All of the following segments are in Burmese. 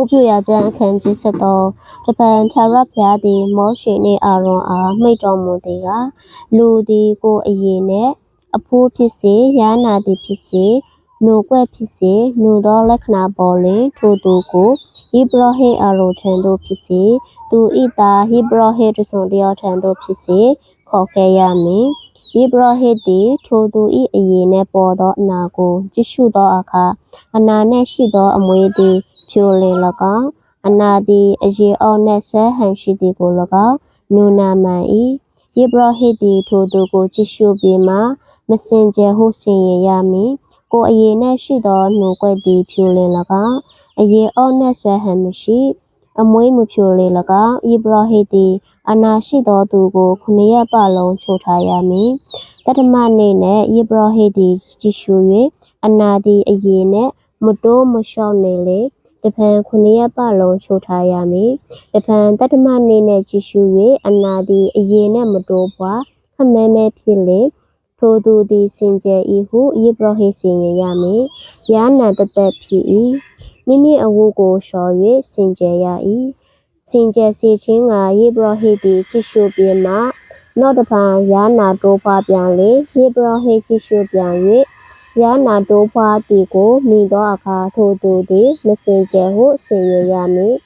ကိုပြရကျန်းအခန်းကြီးဆက်သောတပန်ထာရဖျားသည် မောရှေနှင့်အာရုံအားမိတ်တော်မူသည်ကလူသည်ကိုယ်အရေးနှင့်အဖိုးဖြစ်စေယာနာသည်ဖြစ်စေနှုတ်ကွက်ဖြစ်စေနှုတ်သောလက္ခဏာပေါ်လင်ထိုသူကိုဣဘရဟိအာရုံထံသို့ဖြစ်စေသူဤသားဟိဘရဟိတဆုံတယောက်ထံသို့ဖြစ်စေခေါ်ခဲ့ရမည်ဣဘရဟိသည်ထိုသူ၏အရေးနှင့်ပေါ်သောအနာကိုကြည့်ရှုသောအခါအနာနှင့်ရှိသောအမွေသည် ဖြိုလင်၎င်းအနာသည်အရေအောက်နှင့်ဆဲဟန်ရှိသည်ကို၎င်းနူနာမှန်၏ယေဘရဟိသည်ထိုသူကိုကြည့်ရှုပြီးမှမစင်ကြယ်ဟုဆင်ရင်ရမည်ကိုအရေနှင့်ရှိသောနှုတ်ကွက်သည်ဖြိုလင်၎င်းအရေအောက်နှင့်ဆဲဟန်မရှိအမွေးမဖြိုလေ၎င်းယေဘရဟိသည်အနာရှိသောသူကိုခုနှစ်ရက်ပတ်လုံးချိုထားရမည်တတမနေ့နှင့်ယေဘရဟိသည်ကြည့်ရှု၍အနာသည်အရေနှင့်မတိုးမလျှောက်နေလေ တပံခုနှစ်ရက်ပတ်လုံးချိုထားရမည်တပံတတမနေ့နှင့်ကြည့်ရှု၍အနာသည်အရေနှင့်မတိုးပွားခမဲမဲဖြစ်လေထိုသူသည်စင်ကြယ်၏ဟုယေဘရဟိစီရင်ရမည်ယာနာတသက်ဖြစ်၏မိမိအဝတ်ကိုလျှော်၍စင်ကြယ်ရ၏စင်ကြယ်စေခြင်းကယေဘရဟိသည်ကြည့်ရှုပြီးမှနောက်တစ်ဖန်ယာနာတိုးပွားပြန်လေယေဘရဟိကြည့်ရှုပြန်၍ ယာနာတိုးပွားသည်ကိုမိသောအခါထိုသူသည် မစင်ကြယ်ဟုဆင်ရရမည်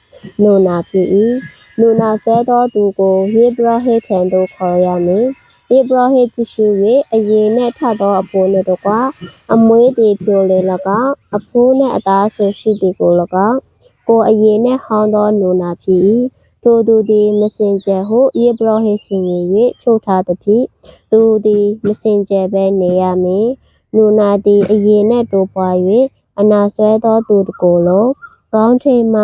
နုနာဖြစ်၏နုနာဆဲသောသူကိုယေဘရဟိထံသို့ခေါ်ရမည်ယေဘရဟိကြည့်ရှု၍အယေနှင့်ထသောအဖိုးနှင့်တကွာအမွေးသည်ပြိုလေ၎င်းအဖိုးနှင့်အသားဆူရှိသည်ကို၎င်းကိုအယေနှင့်ဟောင်းသောနုနာဖြစ်၏ထိုသူသည်မစင်ကြယ်ဟုယေဘရဟိဆင်ရင်၍ချုပ်ထားသည်ဖြစ်သူသည်မစင်ကြယ်ဘဲနေရမည် နုနာသည်အယေနှင့်တိုးပွား၍အနာဆွဲသောသူတကိုယ်လုံးကောင်းထိမှ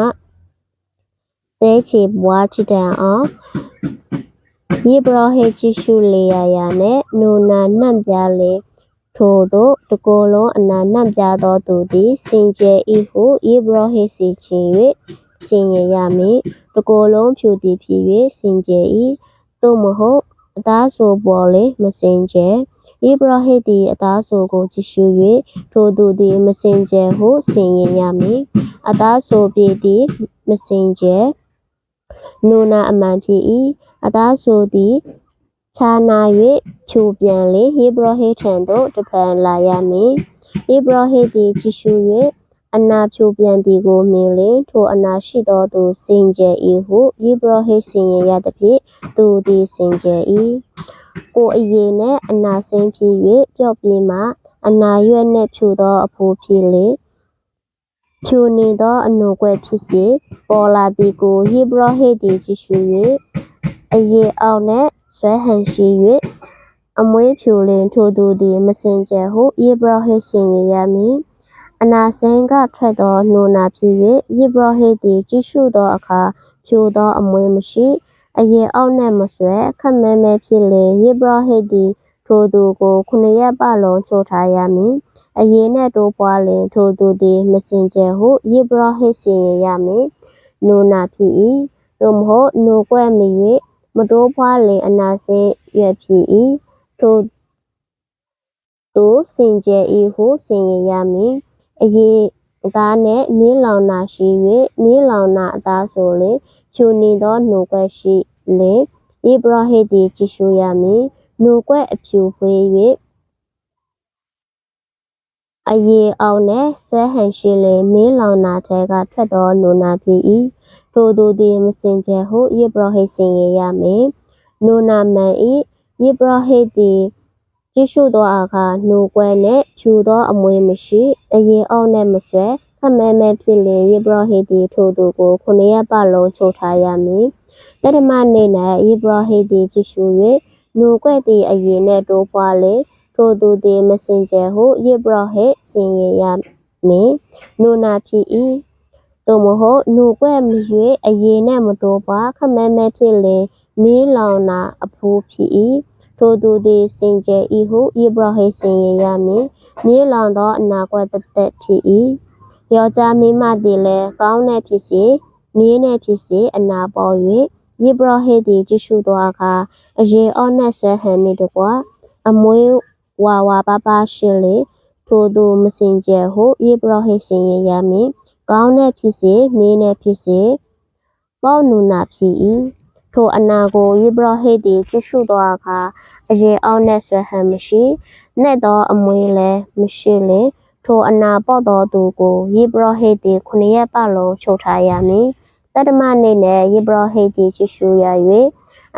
သဲချေပွားချတံအောင်ယေဘရဟိကြည့်ရှုလေရရာနှင့်နုနာနှံ့ပြားလေထို့သောတကိုယ်လုံးအနာနှံ့ပြားသောသူသည် စင်ကြယ်၏ဟုယေဘရဟိစီခြင်း၍ဆင်ရင်ရမည်တကိုယ်လုံးဖြူသည်ဖြစ်၍စင်ကြယ်၏သို့မဟုတ် အသားဆိုပေါ်လေမစင်ကြယ် ယေဘရဟိသည်အသားဆိုကိုကြည့်ရှု၍ထိုသူသည်မစင်ကြယ်ဟုဆင်ရင်ရမည်အသားဆိုပြည့်သည်မစင်ကြယ်နုနာအမှန်ဖြစ်၏အသားဆိုသည်ခြားနာ၍ဖြူပြန်လေဟေဘရဟိထံသို့တဖန်လာရမည်ဟေဘရဟိသည်ကြည့်ရှု၍အနာဖြူပြန်သည်ကိုမြင်လေထိုအနာရှိသောသူစင်ကြယ်၏ဟုဟေဘရဟိဆင်ရရသည်ဖြင့်သူသည်စင်ကြယ်၏ ကိုအယေနှင့် အနာစိမ့်ဖြစ်၍ပျော့ပြေးမှ အနာရွက်နှင့်ဖြူသောအဖိုးဖြစ်လေ ဖြူနေသောအနုကွက်ဖြစ်စေ ပေါ်လာသည်ကိုဟေဘရဟိသည် ကြည့်ရှု၍အယေအောက်နှင့်ဆွဲဟန်ရှိ၍အမွေးဖြူလင် ထိုသူသည် မစင်ကြယ်ဟုယေဘရဟိရှင်ရရမည် အနာစင်ကထွက်သောနှိုနာဖြစ်၍ယေဘရဟိသည် ကြည့်ရှုသောအခါ ဖြူသောအမွေးမရှိ အယေအောက်နှင့်မဆွဲခက်မဲမဲဖြစ်လေယေဘရဟိသည် ထိုသူကို ခုနှစ်ရက်ပတ်လုံးချိုထားရမည်အယေနှင့်တိုးပွားလင် ထိုသူသည် မစင်ကြယ်ဟုယေဘရဟိစီရင်ရမည်နုနာဖြစ်၏သို့မဟုတ်နှုတ်ကွက်မ၍မတိုးပွားလင် အနာစေရွက်ဖြစ်၏ထိုသူစင်ကြယ်၏ဟုဆင်ရင်ရမည်အယေအသားနှင့်မြင်းလောင်နာရှိ၍မြင်းလောင်နာအသားဆိုလေဖြူနေသောနှုတ်ကွက်ရှိ လေဣဘရဟိသည်ကြည့်ရှုရမည်နှုတ်ကွက်အဖြူဖွေး၍အယေအောင်နှင့်ဆဲဟန်ရှိလေမင်းလောင်နာထဲကထွက်သောနုနာဖြစ်၏ထိုသူသည်မစင်ကြယ်ဟုယေဘရဟိဆင်ရရမည်နုနာမန်၏ယေဘရဟိသည်ကြည့်ရှုသောအခါနှုတ်ကွက်နှင့်ဖြူသောအမွေမရှိအယေအောင်နှင့်မဆွဲခမဲမဲဖြစ်လျင်ယေဘရဟိသည်ထိုသူကိုခုနှစ်ရက်ပတ်လုံးချိုထားရမည် တရမနေ့၌ယေဘရဟိသည်ကြည့်ရှု၍နှုတ်ကွက်သည်အယေနှင့်တိုးပွားလေထိုသူသည်မစင်ကြယ်ဟုယေဘရဟိဆင်ရရမည်နုနာဖြစ်၏သို့မဟုတ်နှုတ်ကွက်မ၍အယေနှင့်မတိုးပွားခမဲမဲဖြစ်လျင်မီးလောင်နာအဖိုးဖြစ်၏ထိုသူသည်စင်ကြယ်၏ဟုယေဘရဟိဆင်ရရမည်မြေလောင်သောအနာကွက်တသက်ဖြစ်၏ယောက်ျားမိန်းမသည်လည်းကောင်းတဲ့ဖြစ်စေမြေနဲ့ဖြစ်စေအနာပေါ်၍ ယေဘရဟိသည်ကြည့်ရှုသောအခါအယေအောနှက်ဆွဲဟန်နှင့်တကွအမွေးဝါဝါပါပါရှိလေထိုသူမစင်ကြယ်ဟုယေဘရဟိဆင်ရရမည်ကောင်းတဲ့ဖြစ်စေမင်းတဲ့ဖြစ်စေပေါ့နူနာဖြစ်၏ထိုအနာကိုယေဘရဟိတ်သည်ကြည့်ရှုသောအခါအရေအောင်နှင့်ဆွဲဟန်မရှိနှင့်သောအမွေလည်းမရှိလေထိုအနာပေါ့သောသူကိုယေဘရဟိတ်သည်ခုနှစ်ရက်ပတ်လုံးချုပ်ထားရမည် တတ္တမနေ့နဲ့ယေဘရဟိတ်သည်ကြည့်ရှုရ၍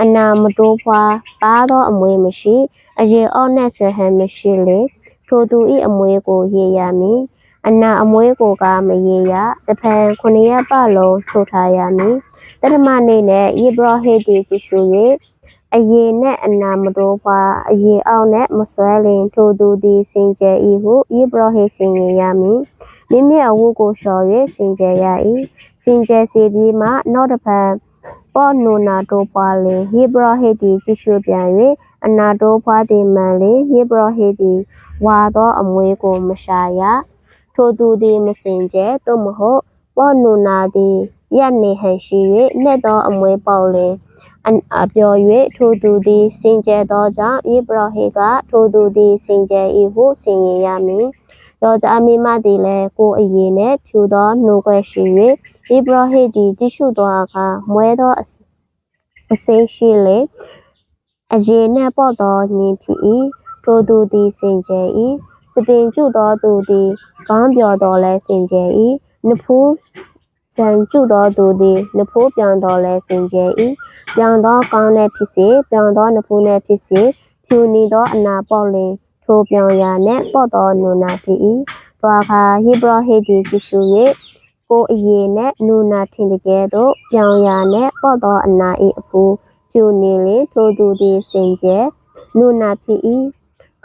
အနာမတိုးဖွာပါသောအမွေမရှိအရေအောင်နှင့်ဆွဲဟန်မရှိလေထိုသူ၏အမွေကိုရေရမည်အနာအမွေးကိုကမရေရတဖန်ခုနှစ်ရက်ပတ်လုံးထုတ်ထားရမည်တထမနေ့နဲ့ယေဘရဟိတ်တီကြည့်ရှု၍အယေနဲ့အနာမတိုးပါအယေအောင်နဲ့မဆွဲလင်ထိုသူသည်စင်ကြယ်၏ဟုယေဘရဟိတ်စင်ရင်ရမည်မိမိအဝတ်ကိုလျှော်၍စင်ကြယ်ရ၏ စင်ကြယ်စီပြီးမှနောက်တစ်ဖန်ပေါ်နူနာတိုးပါလေယေဘရဟိတ်တီကြည့်ရှုပြန်၍အနာတိုးဖွားသည်မှန်လေယေဘရဟိတ်တီဝါသောအမွေးကိုမရှာရထိုသူသည်မစင်ကြဲသို့မဟုတ်ပေါ့နူနာသည်ရက်နေဟန်ရှိ၍လက်သောအမွေပေါက်လင်အအပြော၍ထိုသူသည်စင်ကြဲသောကြောင့်ဣဘရဟိကထိုသူသည်စင်ကြဲ၏ဟုဆင်ရင်ရမည်ယောက်ျားမိန်းမသည်လည်းကိုယ်အရည်နှင့်ဖြူသောနှုတ်ခွဲရှိ၍ ဣဘရဟိသည်တရှိသောအခါမွဲသောအစအစိမ်းရှိလေအရည်နှင့်ပေါ့သောညင်ဖြစ်၏ထိုသူသည်စင်ကြဲ၏စပင်ကျုသောသူသည်ကောင်းပြော်တော်လဲစင်ကြယ်၏နဖူးစံကျုသောသူသည်နဖူးပြောင်တော်လဲစင်ကြယ်၏ပြောင်သောကောင်းလည်းဖြစ်စေပြောင်သောနဖူးလည်းဖြစ်စေဖြူနေသောအနာပေါက်လင်ထိုပြောင်ရာနှင့်ပေါ့သောနုနာဖြစ်၏တွာခါဟိဘရဟိဒီကြည့်ရှု၍ ကိုယ်အရေနှင့်နုနာထင်တကယ်သို့ ပြောင်ရာနှင့်ပေါ့သောအနာ၏အဖူးဖြူနေလေထိုသူသည် စင်ကြယ်နုနာဖြစ်၏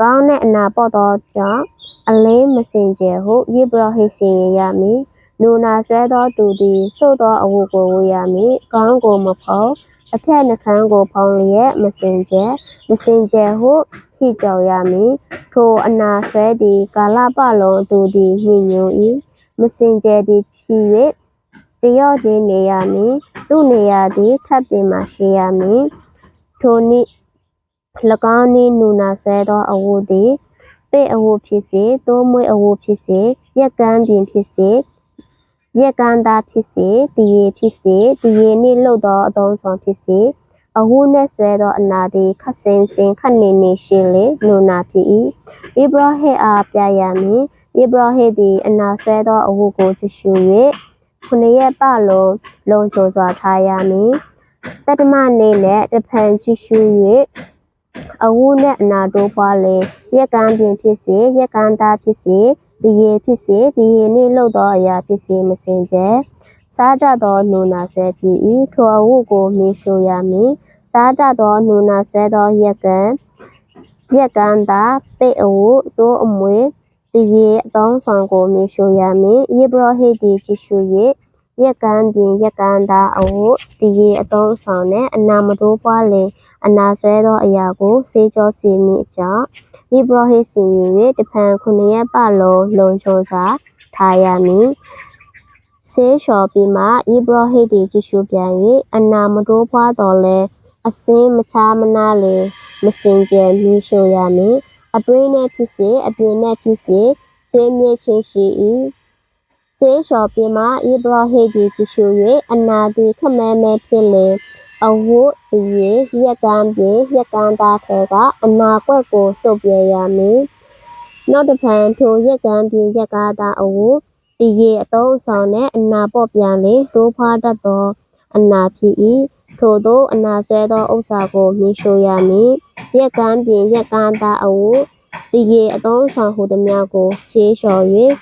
ကောင်းတဲ့အနာပေါ့သောကြောင့် အလင်းမစင်ကြယ်ဟုယေဘရဟိတ် စီရင်ရမည် နူနာဆွဲသောသူသည်သို့သောအဝတ်ကို ဝတ်ရမည်ကောင်းကိုမဖုံး အထက်နှခမ်းကို ဖုံးလျက် မစင်ကြယ် မစင်ကြယ်ဟုခိကြောက်ရမည် ထိုအနာဆွဲသည် ကာလပတ်လုံး သူသည်ညှဉ်းညူ၏မစင်ကြယ်သည် ဖြ စ်၍တရော့ချင်းနေရမည်သူနေရာသည် ထပ်ပြင်မှရှိရမည်ထိုနည်း၎င်းနည်းနူနာဆွဲသောအဝတ်သည်ပဲ့အဝတ်ဖြစ်စေတိုးမွေးအဝတ်ဖြစ်စေရက်ကန်းပြင်ဖြစ်စေရက်ကန်းသားဖြစ်စေတရေဖြစ်စေတရေနှင့်လှုပ်သောအသုံးဆောင်ဖြစ်စေအဝတ်နှင့်ဆွဲသောအနာသည်ခတ်စင်စင်ခတ်နေနေရှိလေနုနာဖြစ်၏ဣဘရဟိအားပြရမည် ဣဘရဟိသည် အနာဆွဲသောအဝတ်ကို ကြည့်ရှု၍ခုနှစ်ရက်ပတ်လုံး လုံခြုံစွာထားရမည်တတ္တမနေ့နဲ့တဖန်ကြည့်ရှု၍အဝုနဲ့အနာတိုးပွားလေရက်ကန်းပြင်ဖြစ်စေ ရက်ကန်းသားဖြစ်စေဒီရေဖြစ်စေဒီရေနှင့်လှုပ်သောအရာဖြစ်စေ မစင်ကြဲစားတတ်သော နူနာဆွဲဖြစ်၏ထိုအဝုကိုမေရှိုရမည် စားတတ်သော နူနာဆွဲသော ရက်ကန်း ရက်ကန်းသား ပိတ်အဝုသိုးအမွေ ဒီရေအသုံးဆောင်ကိုမေရှိုရမည်ယေဘရဟိတ်ဒီကြည့်ရှု၍ရက်ကန်းပြင်ရက်ကန်းသားအဝုဒီရေအသုံးဆောင်နဲ့အနာမတိုးပွားလေအနာဆွဲသောအရာကိုစေကြောစီမိအကြောင်းဣဘရဟိစီရင်၍တဖန်ခုနှစ်ရက်ပတ်လုံးလုံခြုံစွာထားရမည်ဆေးလျှော်ပြီးမှဣဘရဟိတီကြည့်ရှုပြန်၍အနာမတိုးဖွားတော်လဲအစင်းမချာမနာလေမစင်ကြယ်မြည်ရှို့ရမည် အတွင်းနဲ့ဖြစ်စေအပြင်နဲ့ဖြစ်စေသိမြင့်ချင်းရှိ၏ဆေးလျှော်ပြီးမှဣဘရဟိတီကြည့်ရှု၍အနာသည်ခမဲမဲဖြစ်လေအဝတ်အရေရက်ကန်းပြင်ရက်ကန်းသားထဲကအနာကွက်ကိုစုပ်ပြဲရမည်နောက်တစ်ဖန်ထိုရက်ကန်းပြင်ရက်ကားသားအဝတ်ဒီရေအသုံးအဆောင်နဲ့အနာပေါ့ပြန်လေတိုးဖွားတတ်သောအနာဖြစ်၏ ထို့သောအနာဆွဲသောဥစ္စာကိုမြင်ရှိုရမည် ရက်ကန်းပြင်ရက်ကန်းသားအဝတ်ဒီရေအသုံးအဆောင်ဟူသည်များကို ဆေးလျှော်၍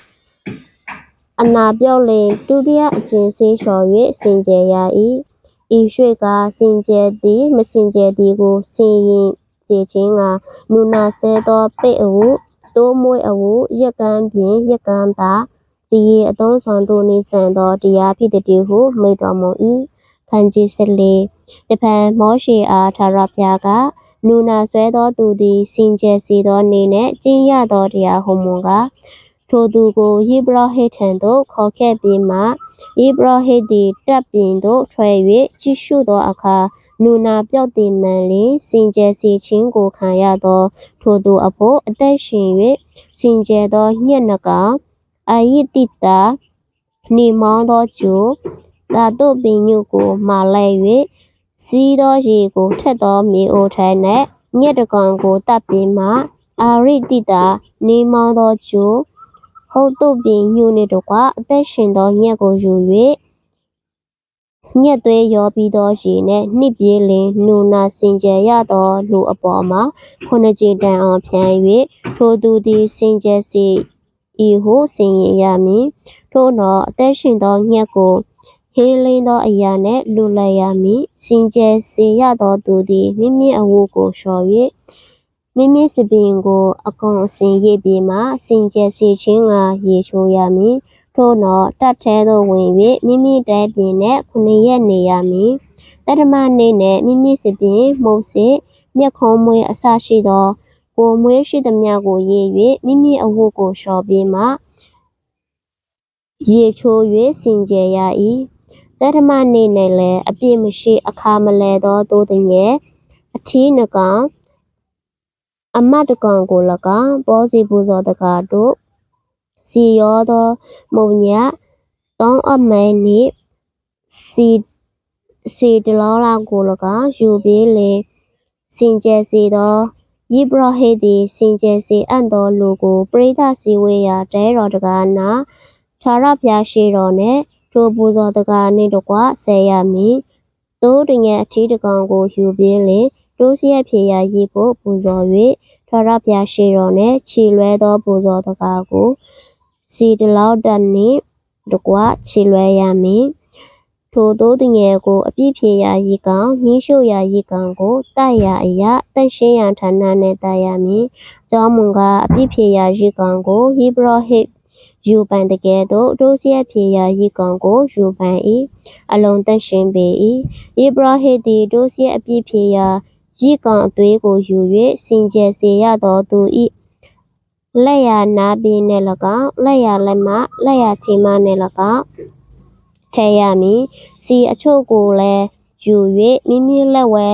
အနာပြော့လင် ဒုတိယအကျဉ်ဆေးလျှော်၍စင်ကြယ်ရ၏ဤရွှေကစင်ကြယ်သည် မစင်ကြယ်သည်ကိုစင်ရင်စေခြင်းကနုနာဆဲသော ပိတ်အဝတိုးမွေးအဝရက်ကန်းပြင်ရက်ကန်းသာဒီရေအသုံးဆောင်တို့နေဆန်သော တရားဖြစ်တည်းဟု မိတ်တော်မူ၏ ခန်းကြီး၁၄တဖန်မောရှေအားထာဝရဘုရားကနူနာဆွဲသောသူသည်စင်ကြယ်စေသောနေနှင့်ကျင့်ရသောတရားဟုမူကားထိုသူကိုယေဘရဟိတ်ထံသို့ခေါ်ခဲ့ပြီးမှဣဘရဟိတ်သည်တပ်ပြင်သို့ထွက်၍ကြည့်ရှုသောအခါနူနာပြော့တည်မှန်လျင်စင်ကြယ်စေခြင်းကိုခံရသောထိုသူအဖို့အသက်ရှင်၍စင်ကြယ်သောညက်နှကောင်အာယိတိတာနှီမောင်းသောကျို သာတို့ပင်ညုကိုမာလဲ၍စီးသောရေကို ထက်သောမြေအိုထဲ၌ညက်တကောင်ကိုတပ်ပြီးမှ အာရိတိတာနှီမောင်းသောကျိုဟုတ်တို့ပင်ညုနှင့်တကွ အသက်ရှင်သောညက်ကိုယူ၍ညက်သွဲရောပြီးသောရေနှင့် နှစ်ပြေးလင် နူနာစင်ကြယ်ရသော လူအပေါ်မှာ ခုနှစ်ကြိမ်တန်အောင် ဖြန်း၍ထိုသူသည် စင်ကြယ်စီဤဟုစင်ရင်ရမည် ထို့သောအသက်ရှင်သောညက်ကို ဟင်းလင်းသောအရာနှင့် လူလိုက်ရမည် စင်ကြယ်စေရသောသူသည် မိမိအဝတ်ကိုလျှော်၍မိမိစပင်ကို အကုန်အစင်ရည်ပြီးမှ စင်ကြယ်စေခြင်းကရေချိုးရမည် ထို့သောတပ်ထဲသို့ဝင်၍မိမိတဲပြင်နှင့်ခုနှစ်ရက်နေရမည်တတမနေ့နှင့်မိမိစပင် မုတ်စစ်မျက်ခုံးမွေး အစရှိသော ကိုယ်မွေးရှိသည်များကိုရေး၍မိမိအဝတ်ကိုလျှော်ပြီးမှ ရေချိုး၍စင်ကြယ်ရ၏ တတမနေ့၌လည်းအပြည့်မရှိ အခါမလဲသော သိုးတငယ် အထီးနှကောင် အမတ်တကောင်ကို၎င်း ပေါ်စီပူဇော်တကားတို့စီရောသော မုံညက်တောင်းအမဲနှင့်စီစီတလောလာကို၎င်းယူပြီးလေစင်ကြယ်စေသောယိဘရဟိတ်သည် စင်ကြယ်စေအံ့သောလူကို ပရိသတ်စည်းဝေးရာ တဲတော်တကားနာသာရဖျားရှိတော်နှင့် ထိုပူဇော်တကားနှင့်တကွဆဲရမည်သို့တငယ်အထီးတကောင်ကိုယူပြီးလေတိုးစီရဖြေရာရည်ဖို့ပူဇော်၍သာရဖျားရှိတော်နှင့်ခြီလွဲသောပူဇော်တကားကိုစီတလောက်တနှင့်တကွခြေလွဲရမည်ထိုသို့တငယ်ကိုအပြည့်ဖြေရာရီကောင်မိရှုရာရီကောင်ကိုတိုက်ရာအရာတိုက်ရှင်းရန်ဌာနနှင့်တိုက်ရမည်။ကြောင်းမူကားအပြည့်ဖြေရာရီကောင်ကိုဟိဘရဟိ ယူပန်တကယ်တော့ဒုစရဖြေရာရီကောင်ကိုယူပန်၏အလုံးသက်ရှင်ပေ၏။ဟိဘရဟိသည်ဒုစရအပြည့်ဖြေရာရီကောင်အသွေးကိုယူ၍စင်ကြယ်စေရသောသူ၏လက်ရနာပင်နှင့်၎င်းလက်ရလက်မလက်ရချီမနှင့်၎င်းထဲရမည်စီအချို့ကိုလည်းယူ၍မိမိလက်ဝဲ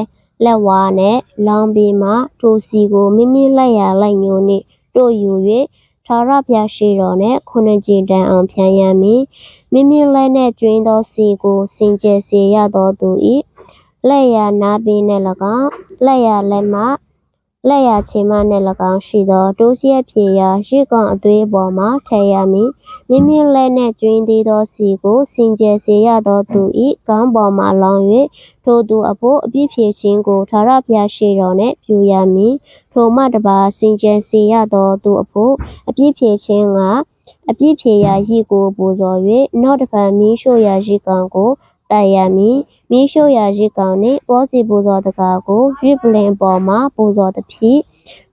လက်ဝါနှင့်လောင်းပြီးမှထိုစီကိုမိမိလက်ရလက်ညိုနှင့်တို့ယူ၍ ထာဝရဘုရားရှိတော်နှင့်ခုနှစ်ကြိမ်တန်အောင်ဖြန်းရမည်မိမိလက်နှင့်ကျွင်းသောစီကိုစင်ကြယ်စေရသောသူ၏လက်ရနာပင်နှင့်၎င်းလက်ရလက်မ လက်ရချေမနှင့်၎င်းရှိသော တိုးစီရဖြေရာရစ်ကောင်အသွေးပေါ်မှထည့်ရမည်မိမိလက်နှင့်ကျွင်းသေးသောစီကို စင်ကြယ်စေရသောသူ၏ကောင်းပေါ်မှလောင်း၍ထိုသူအဖို့ အပြည့်ဖြေခြင်းကို ထာဝရဘုရားရှိတော်နှင့်ပြုရမည် ထိုမှတပါစင်ကြယ်စေရသောသူအဖို့ အပြည့်ဖြေခြင်းကအပြည့်ဖြေရာရည်ကို ပူဇော်၍နောက်တစ်ဖန် မီးရှို့ရာရည်ကောင်ကိုတိုက်ရမည် မီးရှို့ရာယဇ်ကောင်နှင့် ပေါစီပူဇော်သက္ကာကို ယဇ်ပလ္လင်အပေါ်မှာ ပူဇော်သဖြင့်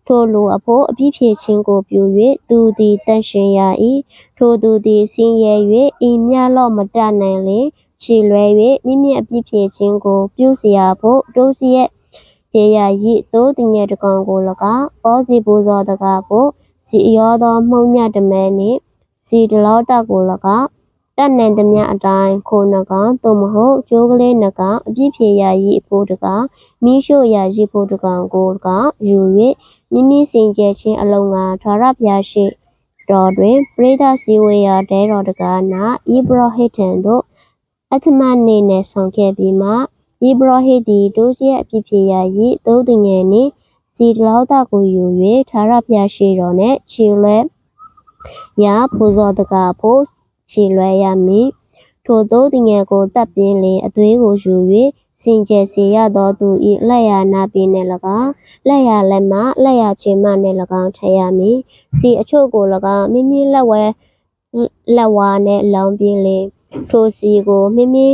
ထိုလူအဘို့ အပြစ်ဖြေခြင်းကိုပြု၍သူသည် သန့်ရှင်းရ၏။ထိုသူသည် ဆင်းရဲ၍ဤမျှလောက်မတတ်နိုင်လျှင် ချီလွှဲ၍မိမိအပြစ်ဖြေခြင်းကို ပြုစရာဘို့ ဒုစရိုက်ပြေရာယဇ်သို့ သူငယ်တကောင်ကို၎င်း၊ပေါစီပူဇော်သက္ကာကို ဆီအရောသော မုန့်ညက်တမဲနှင့် ဆီတလောတကို၎င်း တက်နန်သမျှအတိုင်း ခိုနှကောင် သို့မဟုတ်ကျိုးကလေးနှကောင် အပြည့်ဖြေရာရီအဖို့တကောင်မိရှို့ရာရီဖို့တကောင်ကိုကောင်ယူ၍မိမိစင်ကြယ်ခြင်းအလုံးကထွာရပြရှိတော်တွင် ပရိသတ်စည်းဝေးရာ တဲတော်တကားနာဣဘရဟိတန်တို့အထမနေနဲ့ဆောင်ခဲ့ပြီးမှဣဘရဟိတီဒုစရအပြည့်ဖြေရာရီသို့တငယ်နှင့်စီတလောက်တာကိုယူ၍သာရပြရှိတော်နဲ့ခြေလွဲရာ ပူဇော်တကားဖို့ ခြေလွဲရမည်ထိုသို့တငယ်ကိုတပ်ပြင်းလင်အသွေးကိုယူ၍စင်ကြယ်စေရသောသူ၏လက်ရနာပင်နှင့်၎င်းလက်ရလက်မလက်ရချေမနှင့်၎င်းထရမည်စီအချို့ကို၎င်းမိမိလက်ဝဲလက်ဝါနှင့်လောင်းပြင်းလင်ထိုစီကိုမိမိ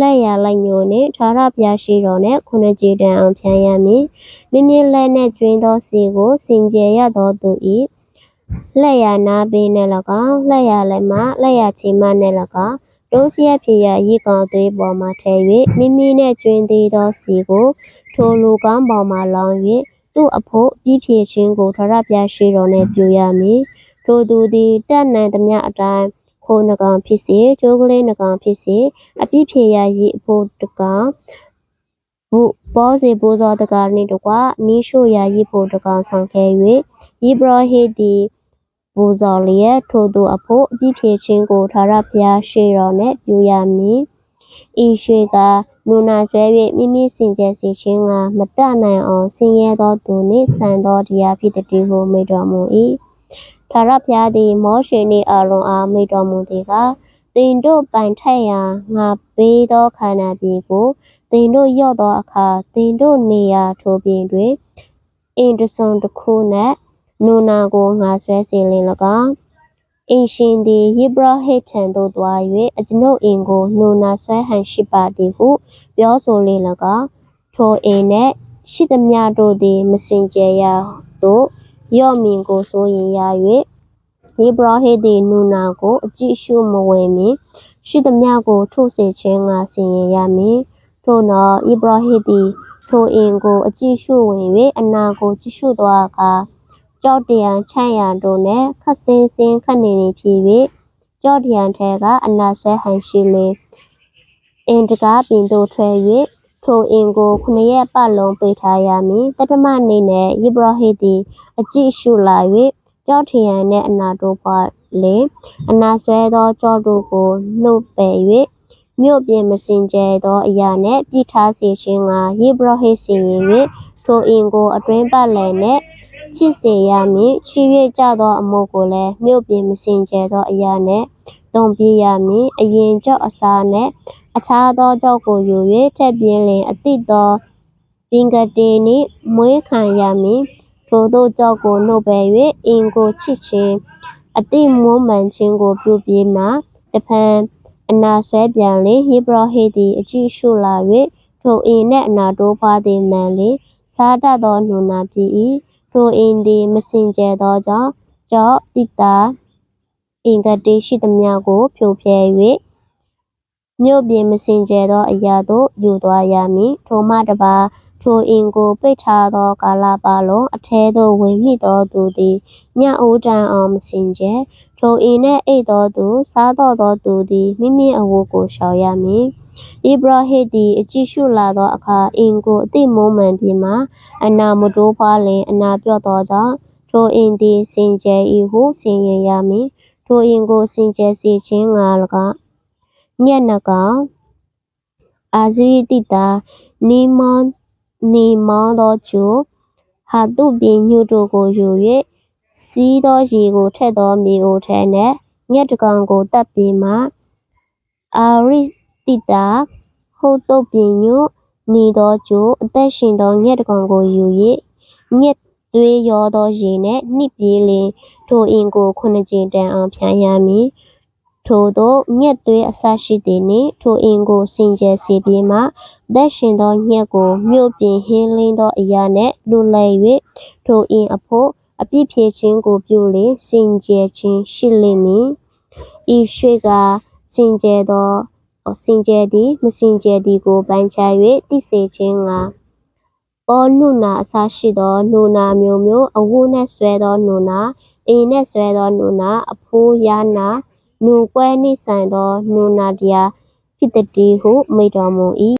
လက်ရလိုက်ညိုနှင့်ထာရပြရှိတော်နှင့်ခုနှစ်ကြည်တန်အောင်ဖြန်းရမည်မိမိလက်နှင့်ကျွင်းသောစီကိုစင်ကြယ်ရသောသူ၏ လက်ရနာပင်နှင့်၎င်းလက်ရလက်မလက်ရချေမနှင့်၎င်းတိုးစီရဖြစ်ရာရီကောင်သွေးပေါ်မှထဲ၍မိမိနှင့်ကျွင်းသေးသောစီကို ထိုလူကောင်းပေါ်မှလောင်း၍သူ့အဖို့ပြီးဖြည့်ခြင်းကိုထရပြရှိတော်နှင့်ပြုရမည်ထိုသူသည်တက်နိုင်သမျှအတိုင်းခိုးနှကောင်ဖြစ်စေကျိုးကလေးနှကောင်ဖြစ်စေအပြည့်ဖြည့်ရာရီအဖို့တကောင်ဘုဘောစီဘိုးသောတကားနှင့်တကွမိရှုရာရီဖို့တကောင်ဆောင်ခဲ့၍ဣဘရဟိသည် ပူဇော်လျက် ထိုသူအဖို့ အပြည့်ဖြည့်ခြင်းကို ထာဝရဘုရားရှေတော်နှင့်ပြုရမည် ဤရွှေကနူနာဆွဲ၍မိမိစင်ကြယ်စေခြင်းကမတတ်နိုင်အောင် ဆင်းရဲသောသူနှင့် ဆန်သောတရားဖြစ်တည်းဟု မိန့်တော်မူ၏ထာဝရဘုရားသည် မောရှေနှင့် အာရုန်အား မိန့်တော်မူသည်ကတင်တို့ပိုင်ထက်ရာ ငါပေးသောခန္ဓာပြည်ကိုတင်တို့ရော့သောအခါတင်တို့နေရာထိုပြင်တွင်အင်တဆုံတစ်ခု နှင့်နူနာကိုငါဆွဲစေလင်၎င်းအင်ရှင်သည်ယေဘရဟိတ်ထံသို့သွား၍အကျွန်ုပ်အင်ကိုနူနာဆွဲဟန်ရှိပါသည်ဟုပြောဆိုလင်၎င်းထိုအင်နှင့်ရှိသမျှတို့သည် မစင်ကြယ်ရာသို့ယော့မင်ကိုဆိုရင်ရ၍ယေဘရဟိတ်သည်နူနာကိုအကြည့်ရှုမဝင်မီရှိသမျှကိုထုတ်စေခြင်းငါဆင်ရင်ရမည်ထို့နောက်ယေဘရဟိတ်သည်ထိုအင်ကိုအကြည့်ရှုဝင်၍အနာကိုကြည့်ရှုသောအခါ ကြောက်တရံချမ်းရံတို့နဲ့ခတ်စင်းစင်းခတ်နေနေဖြစ်၍ကြောက်တရံထဲကအနာဆွဲဟန်ရှိလေအင်တကားပင်တို့ထွဲ၍ထိုအင်ကိုခုနှစ်ရက်ပတ်လုံးပိတ်ထားရမည်တတမနေ့နဲ့ယေဘရဟိတ်သည်အကြည့်ရှုလာ၍ကြောက်ထရံနှင့်အနာတို့ပွားလေအနာဆွဲသောကြောက်တို့ကိုနှုတ်ပယ်၍မြို့ပြင်မစင်ကြဲသောအရာနှင့်ပြစ်ထားစေခြင်းကယေဘရဟိတ်စီရင်၍ထိုအင်ကိုအတွင်းပတ်လည်နှင့် ချစ်စေရမည်ချွေ၍ကြသောအမို့ကိုလည်းမြို့ပြင်မစင်ကြဲသောအရာနှင့်တုံပြရမည်အရင်ကြောက်အစားနှင့်အခြားသောကြောက်ကိုယူ၍ထက်ပြင်းလင်အတိသောပင်ကတိနှင့်မွေးခံရမည်ထိုသောကြောက်ကိုနှုတ်ပယ်၍အင်ကိုချစ်ခြင်းအတိမွမ်းမံခြင်းကိုပြုပြီးမှတဖန်အနာဆွဲပြန်လေဟေဘရဟိတ်သည်အကြည့်ရှုလာ၍ထိုအင်နှင့်အနာတိုးဖွားသည်မှန်လေစားတတ်သောနူနာဖြစ်၏ ထိုအင်သည် မစင်ကြဲသောကြောင့်ကြောင့်တိတာအင်္ဂတိရှိသမျှကို ဖြိုဖျက်၍မြို့ပြင်မစင်ကြဲသောအရာသို့ ယူသွားရမည် ထိုမှတပါထိုအင်ကို ပိတ်ထားသော ကာလပတ်လုံး အထဲသို့ ဝင်မိသောသူသည်ညအိုးတန်အောင် မစင်ကြဲထိုအင်နှင့်အိတ်သောသူ စားတော်သောသူသည် မိမိအဝတ်ကို ရှောင်ရမည် ဣဘရဟိတ်သည် အကြည့်ရှုလာသောအခါအင်ကိုအတိမုံမှန်ပြီးမှ အနာမတိုးဖွားလင် အနာပြော့သောကြောင့် ထိုအင်သည် စင်ကြယ်၏ဟု ဆင်ရင်ရမည် ထိုအင်ကို စင်ကြယ်စေခြင်းငါ၎င်းညက်နှကောင် အာဇရိတိတာ နီမွန်နီမောင်းသောကျို ဟာတုပင်ညုတို့ကိုယူ၍စီးသောရေကိုထက်သော မြေအိုထဲနှင့်ငှက်တကောင်ကိုတပ်ပြီးမှ အာရိ တိတာဟုတ်တုတ်ပင်ညုနေသောကျိုအသက်ရှင်သောငှက်တကောင်ကိုယူ၍ညက်သွေးရောသောရေနှင့်နှစ်ပြေးလင်ထိုအင်ကိုခုနှစ်ကြိမ်တန်အောင်ဖြန်းရမည်ထို့သောညက်သွေးအဆရှိသည်နှင့်ထိုအင်ကိုစင်ကြယ်စေပြီးမှအသက်ရှင်သောညက်ကိုမြို့ပြင်ဟင်းလင်းသောအရာနှင့်လူလဲ၍ထိုအင်အဖို့အပြစ်ဖြေခြင်းကိုပြုလေစင်ကြယ်ခြင်းရှိလိမ့်မည်ဤရွှေကစင်ကြယ်သော စင်ကြယ်သည် မစင်ကြယ်သည်ကို ပိုင်းခြား၍သိစေခြင်းကပေါ်နုနာအစရှိသောနုနာမျိုးမျိုး အဝုနှင့်ဆွဲသောနုနာအင်းနှင့်ဆွဲသောနုနာအဖိုးယာနာနုကွဲနှိဆိုင်သောနုနာတရားဖြစ်တည်းဟု မိတော်မူ၏